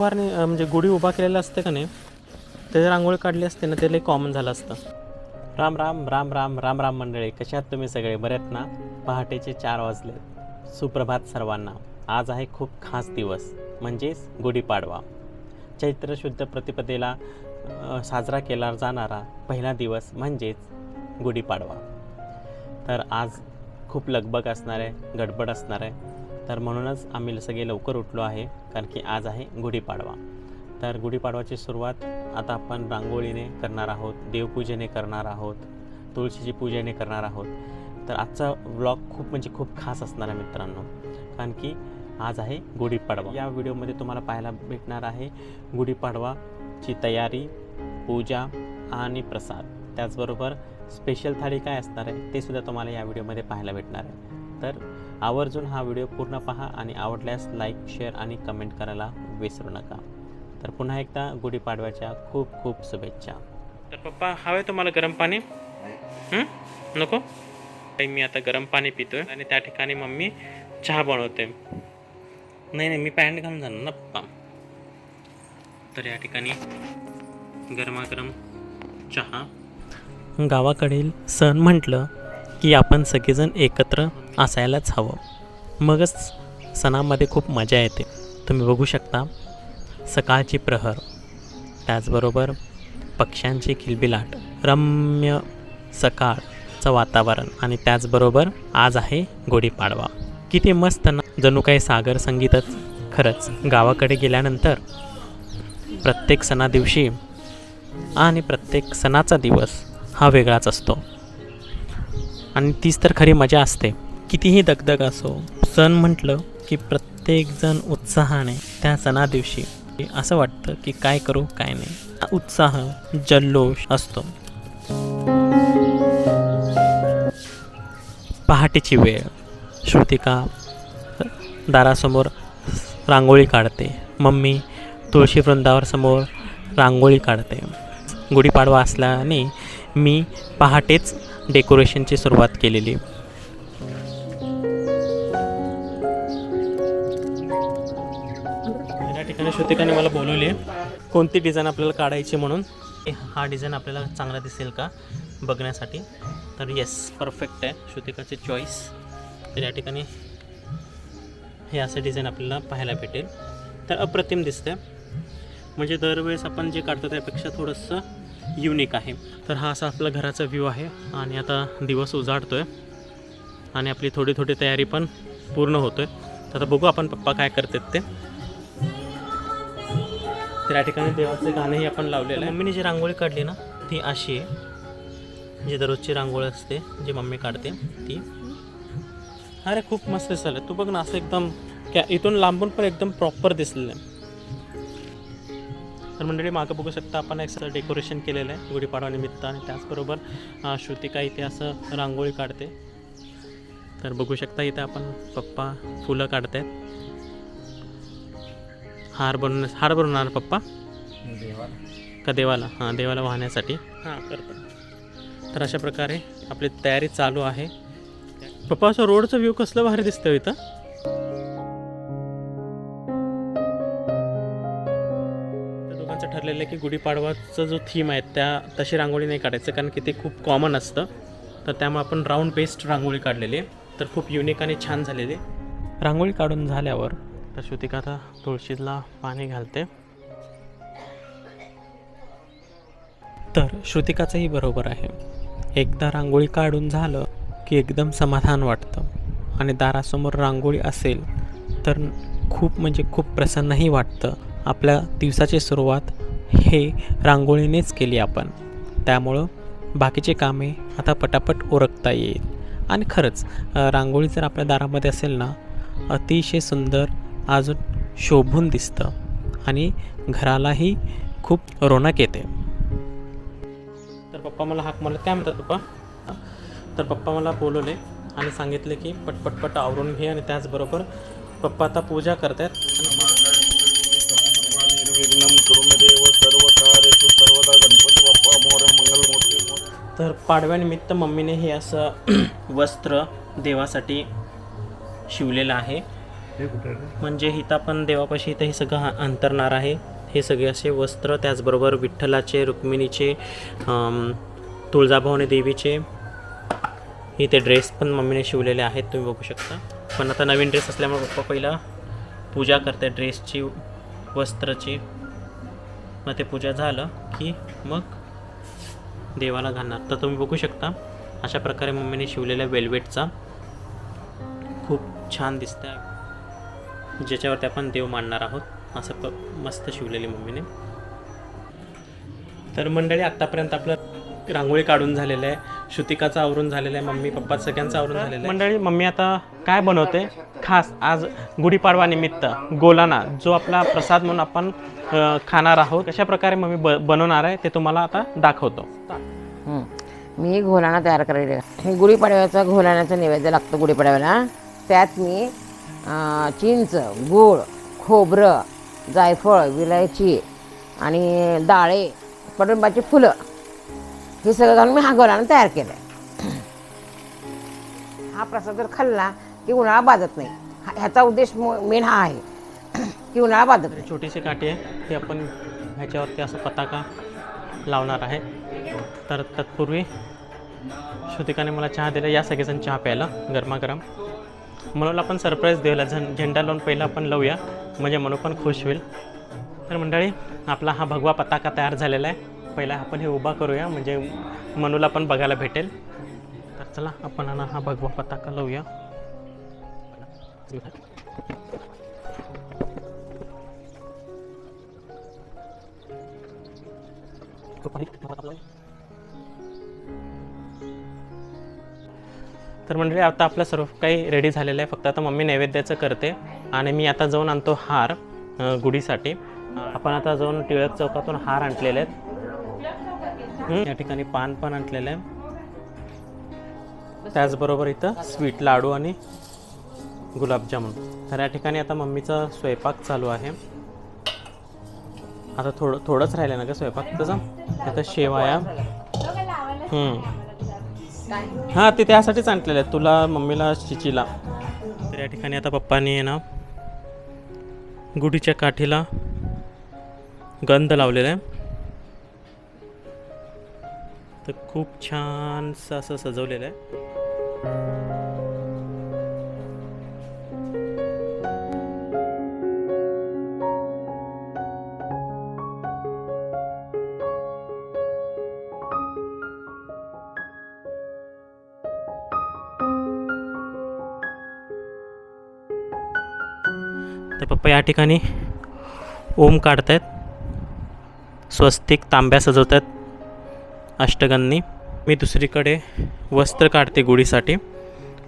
फवारणी म्हणजे गुढी उभा केलेला असते का नाही त्याची रांगोळी काढली असते ना ते लई कॉमन झालं असतं. राम राम राम राम राम राम मंडळी कशा आहात तुम्ही सगळे? बरेत ना? पहाटेचे चार वाजले. सुप्रभात सर्वांना. आज आहे खूप खास दिवस म्हणजेच गुढीपाडवा चैत्र शुद्ध प्रतिपदेला साजरा केला जाणारा पहिला दिवस म्हणजेच गुढीपाडवा तर आज खूप लगबग असणार आहे गडबड असणार आहे. तर म्हणूनच आम्ही सगळे लवकर उठलो आहे कारण की आज आहे गुढीपाडवा. तर गुढीपाडवाची सुरुवात आता आपण रांगोळीने करणार आहोत देवपूजेने करणार आहोत तुळशीची पूजेने करणार आहोत. तर आजचा व्लॉग खूप म्हणजे खूप खास असणार आहे मित्रांनो कारण की आज आहे गुढीपाडवा. या व्हिडिओमध्ये तुम्हाला पाहायला भेटणार आहे गुढीपाडवाची तयारी पूजा आणि प्रसाद. त्याचबरोबर स्पेशल थाळी काय असणार आहे ते सुद्धा तुम्हाला या व्हिडिओमध्ये पाहायला भेटणार आहे. तर आवर्जून हा व्हिडिओ पूर्ण पहा आणि आवडल्यास लाईक शेअर आणि कमेंट करायला विसरू नका. तर पुन्हा एकदा गुढीपाडव्याच्या खूप खूप शुभेच्छा. तर पप्पा हवे तुम्हाला गरम पाणी? हं? नको? काही मी आता गरम पाणी पितोय आणि त्या ठिकाणी मम्मी चहा बनवते. नाही नाही मी पॅन्ट घालून जाणार ना पप्पा. तर या ठिकाणी गरमागरम चहा. गावाकडील सण म्हटलं की आपण सगळेजण एकत्र असायलाच हवं. मगच सणामध्ये खूप मजा येते. तुम्ही बघू शकता सकाळची प्रहर त्याचबरोबर पक्ष्यांची किलबिलाट रम्य सकाळचं वातावरण आणि त्याचबरोबर आज आहे गुढीपाडवा. किती मस्त ना? जणू काही सागर संगीतच खरंच. गावाकडे गेल्यानंतर प्रत्येक सणादिवशी आणि प्रत्येक सणाचा दिवस हा वेगळाच असतो. आणि तीच तर खरी मजा असते. कितीही दगदग असो सण म्हटलं की प्रत्येकजण उत्साहाने त्या सणादिवशी असं वाटतं की काय करू काय नाही. हा उत्साह जल्लोष असतो. पहाटेची वेळ. श्रुतिका दारासमोर रांगोळी काढते. मम्मी तुळशी वृंदावर समोर रांगोळी काढते. गुढीपाडवा असल्याने मी पहाटेच डेकोरेशनची सुरुवात केलेली. या ठिकाणी श्रुतिकाने मला बोलवली आहे. कोणती डिझाईन आपल्याला काढायची म्हणून? हा डिझाईन आपल्याला चांगला दिसेल का बघण्यासाठी? तर येस परफेक्ट आहे. श्रुतिकाची चॉईस तर या ठिकाणी हे असं डिझाईन आपल्याला पाहायला भेटेल. तर अप्रतिम दिसते म्हणजे दरवेळेस आपण जे काढतो त्यापेक्षा थोडंसं युनिक आहे. तर हा असा आपला घराचा व्ह्यू आहे आणि आता दिवस उजाडतो आहे आणि आपली थोडी थोडी तयारी पण पूर्ण होतो आहे तर आता बघू आपण पप्पा काय करतात ते. तर या ठिकाणी देवाचे गाणंही आपण लावलेलं आहे. मम्मीने जी रांगोळी काढली ना ती अशी आहे. जी दररोजची रांगोळी असते जी मम्मी काढते ती. अरे खूप मस्त दिसलं तू बघ ना असं एकदम कॅ इथून लांबून पण एकदम प्रॉपर दिसलेलं आहे. तर मंडळी मागं बघू शकता आपण एक डेकोरेशन केलेलं आहे गुढीपाडवा निमित्त आणि त्याचबरोबर श्रुतिका इथे असं रांगोळी काढते. तर बघू शकता इथे आपण पप्पा फुलं काढतायत. हार बनवण्या हार बनवणार पप्पा? का देवाला? हां देवाला वाहण्यासाठी. हां करतो तर अशा प्रकारे आपली तयारी चालू आहे. पप्पा असं रोडचं व्ह्यू कसलं भारी दिसतं इथं? ठरलेलं आहे की गुढीपाडवाचं जो थीम आहे त्या तशी रांगोळी नाही काढायचं कारण की ते खूप कॉमन असतं. तर त्यामुळे आपण राऊंड बेस्ड रांगोळी काढलेली आहे. तर खूप युनिक आणि छान झालेली रांगोळी काढून झाल्यावर तर श्रुतिका आता तुळशीला पाणी घालते. तर श्रुतिकाचंही बरोबर आहे. एकदा रांगोळी काढून झालं की एकदम समाधान वाटतं. आणि दारासमोर रांगोळी असेल तर खूप म्हणजे खूप प्रसन्नही वाटतं. आपल्या दिवसाची सुरुवात हे रांगोळीनेच केली आपण. त्यामुळं बाकीचे कामे आता पटापट ओरखता येईल. आणि खरंच रांगोळी जर आपल्या दारामध्ये असेल ना अतिशय सुंदर अजून शोभून दिसतं. आणि घरालाही खूप रोनक येते. तर पप्पा मला हाक मला काय म्हणतात पप्पा? तर पप्पा मला बोलवले आणि सांगितले की पटपटपट आवरून घे आणि त्याचबरोबर पप्पा आता पूजा करतायत. आणि तर पाडव्यानिमित्त मम्मीने हे असं वस्त्र देवासाठी शिवलेलं आहे? म्हणजे इथं आपण देवापाशी इथं हे सगळं अंतरणार आहे. हे सगळे असे वस्त्र त्याचबरोबर विठ्ठलाचे रुक्मिणीचे तुळजाभवानी देवीचे इथे ड्रेस पण मम्मीने शिवलेले आहेत. तुम्ही बघू शकता. पण आता नवीन ड्रेस असल्यामुळे पप्पा पहिला पूजा करते ड्रेसची वस्त्राची. मग ते पूजा झालं की मग देवाला घालणार. तर तुम्ही बघू शकता अशा प्रकारे मम्मीने शिवलेल्या वेल्वेटचा खूप छान दिसतं आहे ज्याच्यावरती आपण देव मांडणार आहोत असं प मस्त शिवलेली मम्मीने. तर मंडळी आत्तापर्यंत आपलं रांगोळी काढून झालेलं आहे. श्रुतिकाचं आवरून झालेलं आहे. मम्मी पप्पा सगळ्यांचं आवरून झालेलं आहे. मंडळी मम्मी आता काय बनवते? खास आज गुढीपाडवा निमित्त गोलाना जो आपला प्रसाद म्हणून आपण खाणार आहोत. कशा प्रकारे मम्मी ब बनवणार आहे ते तुम्हाला आता दाखवतो. हं. मी घोलाणा तयार करायला. हे गुढीपाडव्याचा घोलाण्याचा नैवेद्य लागतो गुढीपाडव्याला. त्यात मी चिंच गूळ खोबरं जायफळ विलायची आणि डाळे कडुंबाची फुलं हे सगळं घालून मी हा घोलाणा तयार केला आहे हा प्रसाद जर खाल्ला की उन्हाळा बाधत नाही. हा- ह्याचा उद्देश मेन हा आहे की उन्हाळा बाधत नाही. छोटीशी काठी आहे ती आपण ह्याच्यावरती असं पताका लावणार आहे. तर तत्पूर्वी श्रुतिकाने मला चहा दिला. या सगळेजण चहा प्यायला गरमागरम. मनूला आपण सरप्राईज द्यायला झं झेंडा लावून पहिला आपण लावूया. म्हणजे मनू पण खुश होईल. तर मंडळी आपला हा भगवा पताका तयार झालेला आहे. पहिला आपण हे उभा करूया म्हणजे मनूला पण बघायला भेटेल. तर चला आपण हा हा भगवा पताका लावूया. तर मंडळी आता आपलं सर्व काही रेडी झालेलं आहे. फक्त आता मम्मी नैवेद्याचं करते आणि मी आता जाऊन आणतो हार गुढीसाठी. आपण आता जाऊन टिळक चौकातून हार आणलेले आहेत. या ठिकाणी पान पण आणलेलं आहे. त्याचबरोबर इथं स्वीट लाडू आणि गुलाबजामुन. तर या ठिकाणी आता मम्मीचा स्वयंपाक चालू आहे. आता थोडं थोडंच राहिलं ना का स्वयंपाक? त्याचा आता शेवाया. हां ते त्यासाठीच आणलेलं आहे तुला मम्मीला चिचीला तर या ठिकाणी आता पप्पानी आहे ना गुढीच्या काठीला गंध लावलेला आहे. तर खूप छानसं असं सजवलेलं आहे. तर पप्पा या ठिकाणी ओम काढतायत. स्वस्तिक तांब्या सजवत आहेत अष्टगांनी मी दुसरीकडे वस्त्र काढते गुढीसाठी.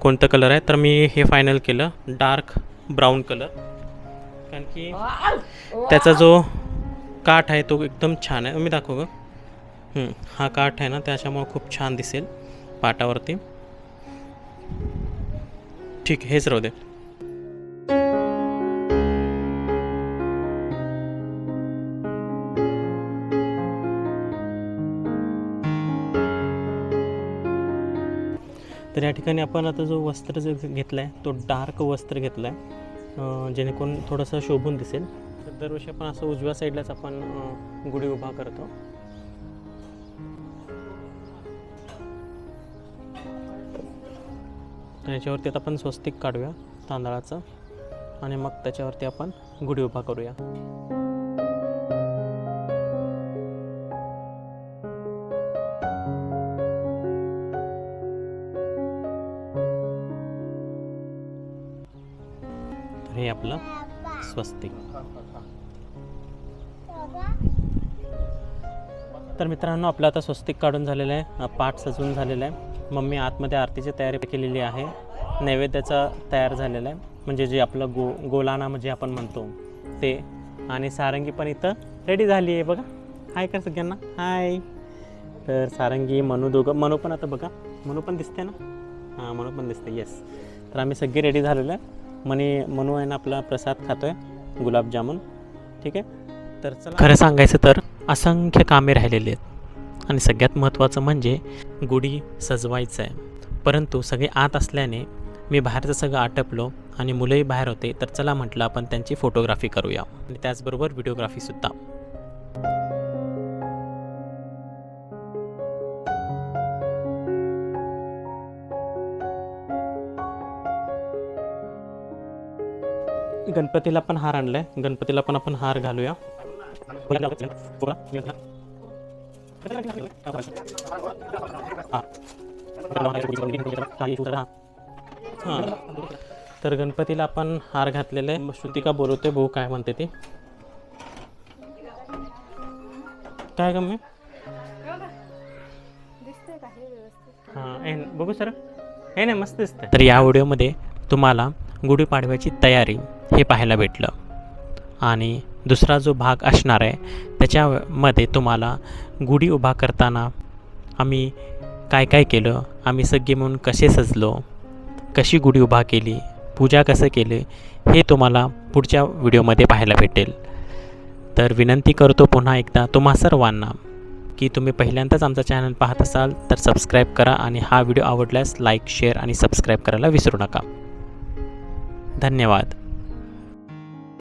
कोणतं कलर आहे? तर मी हे फायनल केलं. डार्क ब्राऊन कलर कारण की त्याचा जो काठ आहे तो एकदम छान आहे. मी दाखव ग हा काठ आहे ना त्याच्यामुळे खूप छान दिसेल पाटावरती. ठीक हेच राहू दे. ठिकाणी आपण आता जो वस्त्र जो घेतला आहे तो डार्क वस्त्र घेतला आहे जेणेकरून थोडंसं शोभून दिसेल. तर दरवर्षी आपण असं उजव्या साईडलाच आपण गुढी उभा करतो. त्याच्यावरती आता आपण स्वस्तिक काढूया तांदळाचं आणि मग त्याच्यावरती आपण गुढी उभा करूया. हे आपलं स्वस्तिक. तर मित्रांनो आपलं आता स्वस्तिक काढून झालेलं आहे. पाठ सजून झालेलं आहे. मम्मी आतमध्ये आरतीची तयारी केलेली आहे. नैवेद्याचा तयार झालेला आहे. म्हणजे जे आपलं गो गोलाना म्हणजे आपण म्हणतो ते. आणि सारंगी पण इथं रेडी झाली आहे बघा. हाय का सगळ्यांना. हाय तर सारंगी मनू दोघं मनू पण आता बघा. मनू पण दिसते ना? हां मनू पण दिसते. येस तर आम्ही सगळे रेडी झालेलो आहे. मनी मनू आहे ना आपला प्रसाद खातो आहे गुलाबजामुन. ठीक आहे? तर चला. खरं सांगायचं तर असंख्य कामे राहिलेली आहेत. आणि सगळ्यात महत्त्वाचं म्हणजे गुढी सजवायचं आहे. परंतु सगळे आत असल्याने मी बाहेरचं सगळं आटपलो आणि मुलंही बाहेर होते तर चला म्हटलं आपण त्यांची फोटोग्राफी करूया. आणि त्याचबरोबर व्हिडिओग्राफीसुद्धा गणपतीला पण हार आणलाय. गणपतीला पण आपण हार घालूया. हां. तर गणपतीला आपण हार घातलेला. आहे श्रुतिका बोलवते भाऊ काय म्हणते ती. काय गम्मी हां बघू सर. हे नाही मस्त दिसतं तर या व्हिडिओमध्ये तुम्हाला गुढीपाडव्याची तयारी हे पाहायला भेटलं. आणि दुसरा जो भाग असणार आहे त्याच्यामध्ये तुम्हाला गुढी उभा करताना आम्ही काय काय केलं आम्ही सगळे म्हणून कसे सजलो कशी गुढी उभा केली पूजा कसं केली हे तुम्हाला पुढच्या व्हिडिओमध्ये पाहायला भेटेल. तर विनंती करतो पुन्हा एकदा तुम्हा सर्वांना की तुम्ही पहिल्यांदाच आमचा चॅनल पाहत असाल तर सबस्क्राईब करा आणि हा व्हिडिओ आवडल्यास लाईक शेअर आणि सबस्क्राईब करायला विसरू नका. धन्यवाद.